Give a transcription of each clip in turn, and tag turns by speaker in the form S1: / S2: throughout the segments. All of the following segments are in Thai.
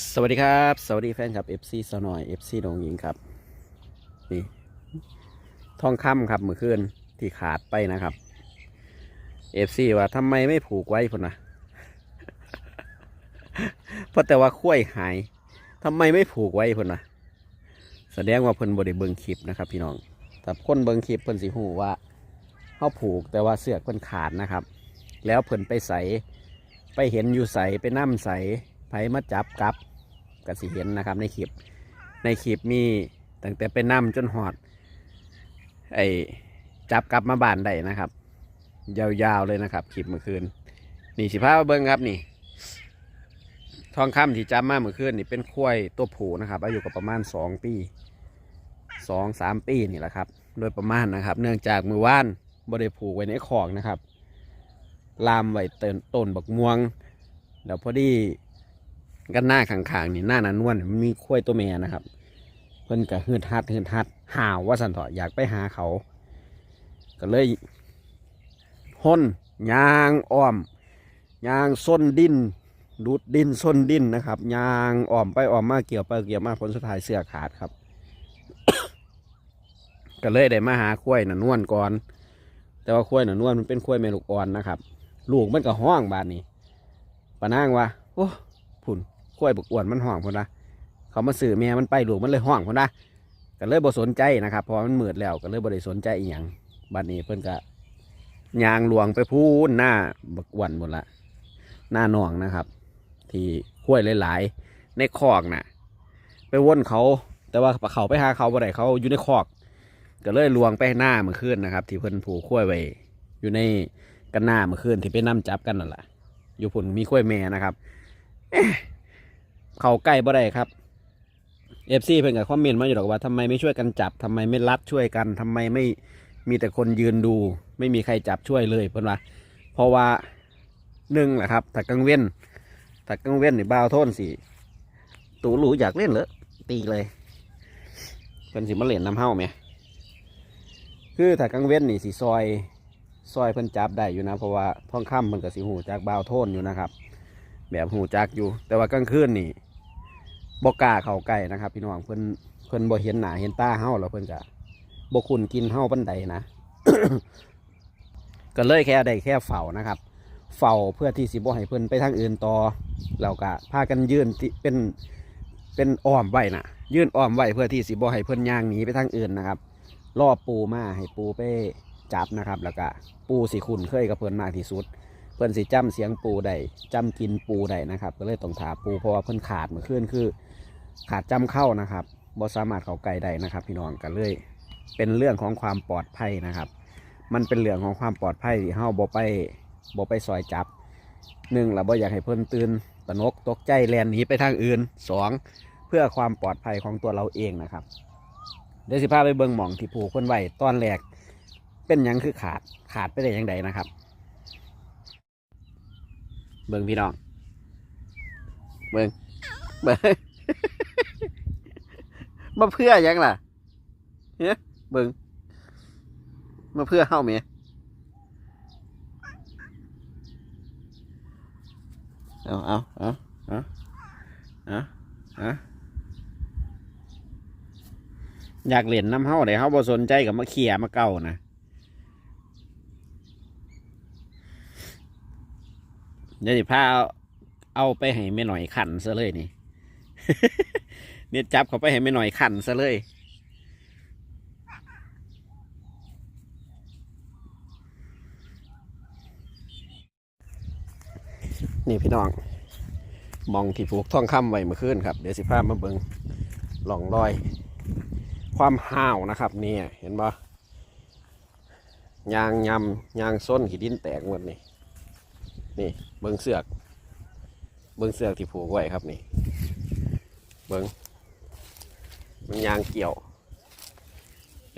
S1: สวัสดีครับ สวัสดีแฟนคลับ FC สนอย FC ดงหญิงครับนี่ทองคำครับเมื่อคืนที่ขาดไปนะครับ FC ว่าทำไมไม่ผูกไว้พุ่นนะเพราะแต่ว่าคุ้ยหายทำไมไม่ผูกไว้พุ่นนะแสดงว่าเพิ่นบริเบิงคลิปนะครับ พี่น้องแต่คนเบิงคลิปเพิ่นสิหูว่าเขาผูกแต่ว่าเสือกเพิ่นขาดนะครับ แล้วเพิ่นไปใสไปเห็นอยู่ใสไปนั่มใส ไผมาจับกลับก็สิเห็นนะครับ ในคลิปในคลิปมีตั้งแต่ไปนำจนหอด ไอจับกลับมาบ้านได้นะครับ ยาวๆเลยนะครับคลิปเมื่อคืน นี่สิพาเบิ้งครับนี่ ทองคำที่จับมาเมื่อคืนนี่เป็นควายตัวผูนะครับ อายุก็ประมาณสองปีสองสามปีนี่แหละครับ โดยประมาณนะครับ เนื่องจากมือว่านบริผูกไว้ในคอกนะครับ ลามไว้ต้นต้นบักม่วง แล้วพอดี กันหน้าข้างๆนี่หน้านานวลมันมีข้วยตัวเมียนะครับ เพิ่นก็ฮืดฮัดฮืดฮัดหาวว่าสันเถาะอยากไปหาเขา ก็เลยห้นยางอ้อมยางส้นดินดูดดินส้นดินนะครับยางอ้อมไปอ้อมมาเกี่ยวไปเกี่ยวมาผลสุดท้ายเสื้อขาดครับ ก็เลยได้มาหาข้วยหนานวลก่อน แต่ว่าข้วยหนานวลมันเป็นข้วยแม่ลูกอ่อนนะครับ ลูกมันก็ห้องบานนี้ปะนางว่าโอ้ผุน ล้วยบกอ้วนมันห้องพุ่นนะเขามาสื่อแม่มันไปหลูกมันเลยห้องพุ่นนะก็เลยบ่สนใจนะครับเพอมันมืดแล้วก็เลยบ่ได้สนใจอีหยังบัดนี้เพิ่นก็ยางหลวงไปพูนหน้าบกอ้วนหมดละหน้าหนองนะครับ ที่กล้วยหลายๆ ในคอกน่ะ ไปว่นเขาแต่ว่าเขาไปหาเขาบ่ได้เขาอยู่ในคอก ก็เลยลวงไปหน้าเมื่อคืนนะครับ ที่เพิ่นผูกกล้วยไว้อยู่ในกันหน้าเมื่อคืนที่ไปนํจับกันนั่นแหละอยู่ผุนมีกล้วยแม่นะครับ เขาใกล้บ่ได้ครับเอฟซีเพิ่นกับคอมเมนต์มาอยู่หรอกว่าทำไมไม่ช่วยกันจับทำไมไม่รัดช่วยกันทำไมไม่มีแต่คนยืนดู ไม่มีใครจับช่วยเลยเพิ่นว่าเพราะว่าหนึ่งแหละครับถ้ากังเว้นถ้ากังเว้นนี่บ้าวโทนสิตูหลูอยากเล่นเหรอตีเลยเป็นสิมาเล่นน้ำเฮ้าไหมคือถ้ากังเว้นนี่สิซอยซอยเพิ่นจับได้อยู่นะ เพราะว่าท้องค่ำเพิ่นก็สิหูจากบาวโทนอยู่นะครับ แบบหูจักอยู่ แต่ว่ากลางคืนนี่บกล้าเข้าใกล้นะครับ พี่น้องเพิ่นเพิ่นบ่เห็นหน้าเห็นตาเฮาแล้วเพิ่นก็บ่คุ้นกินเฮาปานใดนะก็เลยแค่ได้แค่เฝ้านะครับ เฝ้าเพื่อที่สิบ่ให้เพิ่นไปทางอื่นต่อแล้วก็พากันยืนที่เป็นเป็นอ้อมไว้นะยื่นอ้อมไว้เพื่อที่สิบ่ให้เพิ่นย่างหนีไปทางอื่นนะครับรอปูมาให้ปูไปจับนะครับ แล้วก็ปูสีคุณเคยกับเพิ่นมากที่สุด พิ่นสิจำเสียงปูได้จำกินปูได้นะครับ ก็เลยต้องถาปูเพราะว่าเพิ่นขาดเมื่อคืนคือ ขาดจำเข้านะครับบ่สามารถเขาใกล้ได้นะครับ พี่น้องก็เลย เป็นเรื่องของความปลอดภัยนะครับ มันเป็นเรื่องของความปลอดภัยที่เฮาบ่ไปบ่ไปซอยจับหนึ่งเราบ่อยากให้เพิ่นตื่นตะนกตกใจแลนหนีไปทางอื่นสองเพื่อความปลอดภัยของตัวเราเองนะครับเดี๋ยวสิพาไปเบิ่งหม่องที่ผูกเพิ่นไว้ตอนแรกเป็นยังคือขาดขาดไปได้ยังไงนะครับ เบิ่งพี่น้อง เบิ่งเบิ่งมาเพื่อยังล่ะเฮ้ยเบิ่งมาเพื่อเฮ้าเมียเอาเอาเอาเอาเอาเอาอยากเล่นน้ำเฮ้าแต่เฮ้าบ่สนใจกับมาเขี่ยมาเก่านะ เดี๋ยวสิพาเอาไปให้แม่หน่อยขันซะเลยนี่ เนี่ยจับเขาไปให้แม่หน่อยขันซะเลยนี่พี่น้อง มองที่ผูกท่องคำไว้เมื่อคืนครับ เดี๋ยวสิพามาเบิงหล่องรอย ความห่าวนะครับเนี่ยเห็นปะยางยำยางส้นขีดินแตกหมดนี่ นี่เบิ้งเสือก เบิ้งเสือกที่ผูกไว้ครับนี่ เบิ้งมันยางเกี่ยว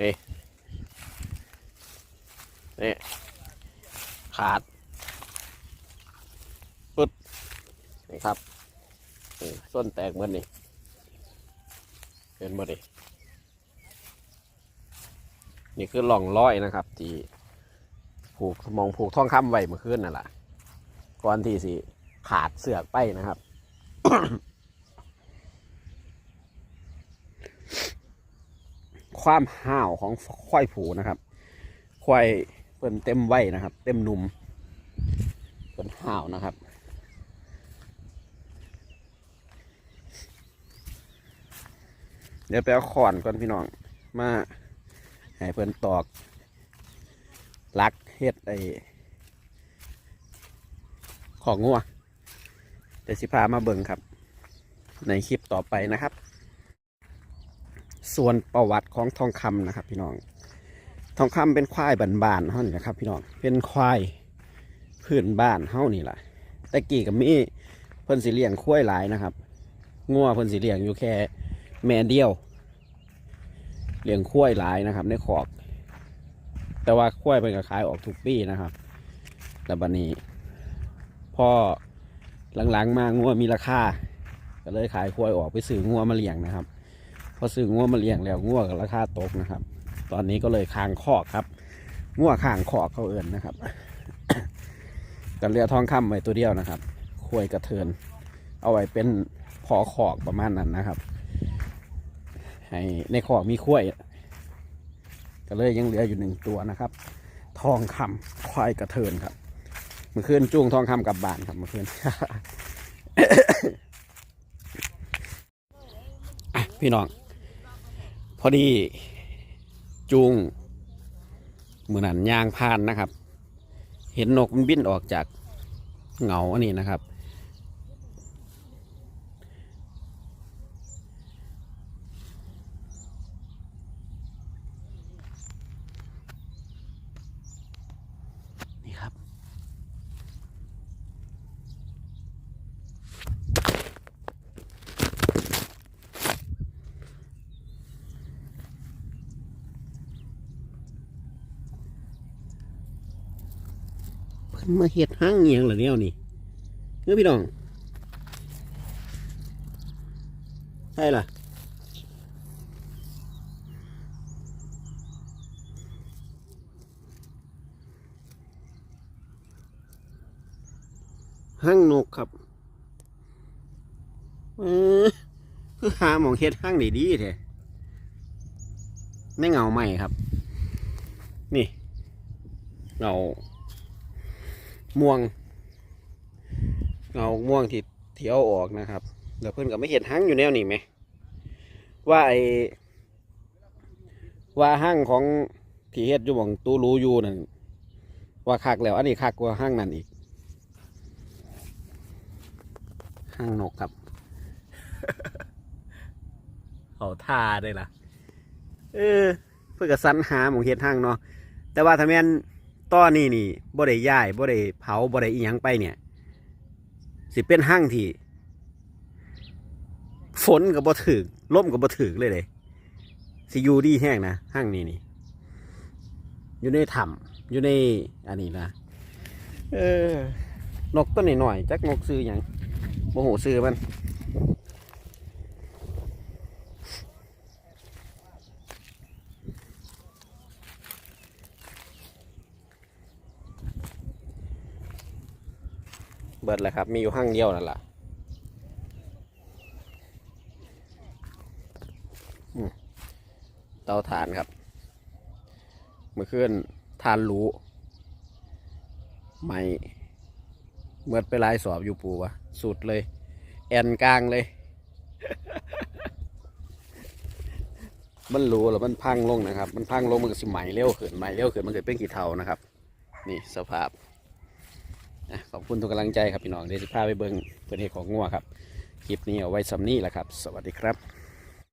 S1: นี่ นี่ ขาดปึ๊ดนี่ครับนี่ส้นแตกหมดนี่เห็นหมดนี่นี่คือหล่องร้อยนะครับ ที่ผูกมองผูกท่องคำไว้เมื่อคืนนั่นแหละ ก่อนที่สิขาดเสือกไปนะครับ ความห่าวของควายผูนะครับ ควายเปิ่นเต็มไว้นะครับ เต็มนุ่มเป็นห่าวนะครับเดี๋ยวไปเอาขอนก่อนพี่น้อง มาให้เพื่อนตอกลักเฮ็ดไอ ของงัวเดี๋ยวสิพามาเบิ่งครับ ในคลิปต่อไปนะครับ ส่วนประวัติของทองคำนะครับ พี่น้อง ทองคำเป็นควายบ้านๆเฮานี่แหละครับ พี่น้อง เป็นควายพื้นบ้านเฮานี่แหละแต่กี้กับมีเพิ่นสิเลี้ยงควายหลายนะครับงัวเพิ่นสิเลี้ยงอยู่แค่แม่เดียวเลี้ยงควายหลายนะครับ ในขอก แต่ว่าควายเพิ่นก็ขายออกทุกปีนะครับแล้วบัดนี้ พอหลังๆมางัวมีราคาก็เลยขายควายออกไปซื้องัวมาเลี้ยงนะครับ พอซื้องัวมาเลี้ยงแล้วงัวกับราคาตกนะครับ ตอนนี้ก็เลยคางคอกครับงัวคางคอกเขาเอินนะครับกันเรือทองคำไว้ตัวเดียวนะครับควายกระเทิน เอาไว้เป็นพอขอกประมาณนั้นนะครับ ให้ในขอกมีควายก็เลยยังเหลืออยู่หนึ่งตัวนะครับ ทองคำควายกระเทินครับ มื่อคืนจูงทองคำกลับบ้านครับเมื่อคืนอะพี่น้อง พอดีจูงมือนันยางพานนะครับ เห็นนกมันบินออกจากเหงาอันนี้นะครับ มาเฮ็ดห้างเงียงเหรอเนี่ยนี่เนื้อพี่น้องใช่ล่ะห้างนกครับเออคือหาหมองเฮ็ดห้างดีดีแท้ไม่เงาใหม่ครับ นี่เหงา ม่วง เงาม่วงที่เที่ยวออกนะครับเดี๋ยวเพื่อนก็ไม่เห็นหั่งอยู่แนวนี้ไหมว่าไอว่าหั่งของที่เฮ็ดอยู่หมองตูรูอยู่นั่นว่าคักแล้ว อันนี้คักกว่าหั่งนั่นอีกหั่งนกครับเขาท่าได้ล่ะ เออ เพื่อกับสันหาหมองเฮ็ดหั่งเนาะแต่ว่าถ้าแม่น ตอนนี้นี่บ่ได้ย้ายบ่ได้เผาบ่ได้อีหยังไปเนี่ย สิเป็นห้างที่ฝนก็บ่ถึกลมก็บ่ถึกเลยเลยสิอยู่ดีแห้งนะห้างนี้นี่ อยู่ในถ้ำอยู่ในอันนี้นะเออนกตัวนี้หน่อยๆจักนกซื้อหยังโมโหซื้อมัน เบิดแหละครับ มีอยู่ห้างเดียวนั่นแหละเตาถ่านครับเมื่อคืนทานรู้ไม่เมื่อไปหลายสอบอยู่ปูวะสุดเลย แอนกลางเลย มันรู้แล้วมันพังลงนะครับ มันพังลงมันก็สิไหมเร็วขึ้นไหมเร็วขึ้นมันเกิดเป็นกี่เท่านะครับ นี่สภาพ ขอบคุณทุกกำลังใจครับพี่น้องเดี๋ยวจะพาไปเบิ้งเพื่อนเหตุของงัวครับ คลิปนี้เอาไว้สำนี้แหละครับ สวัสดีครับ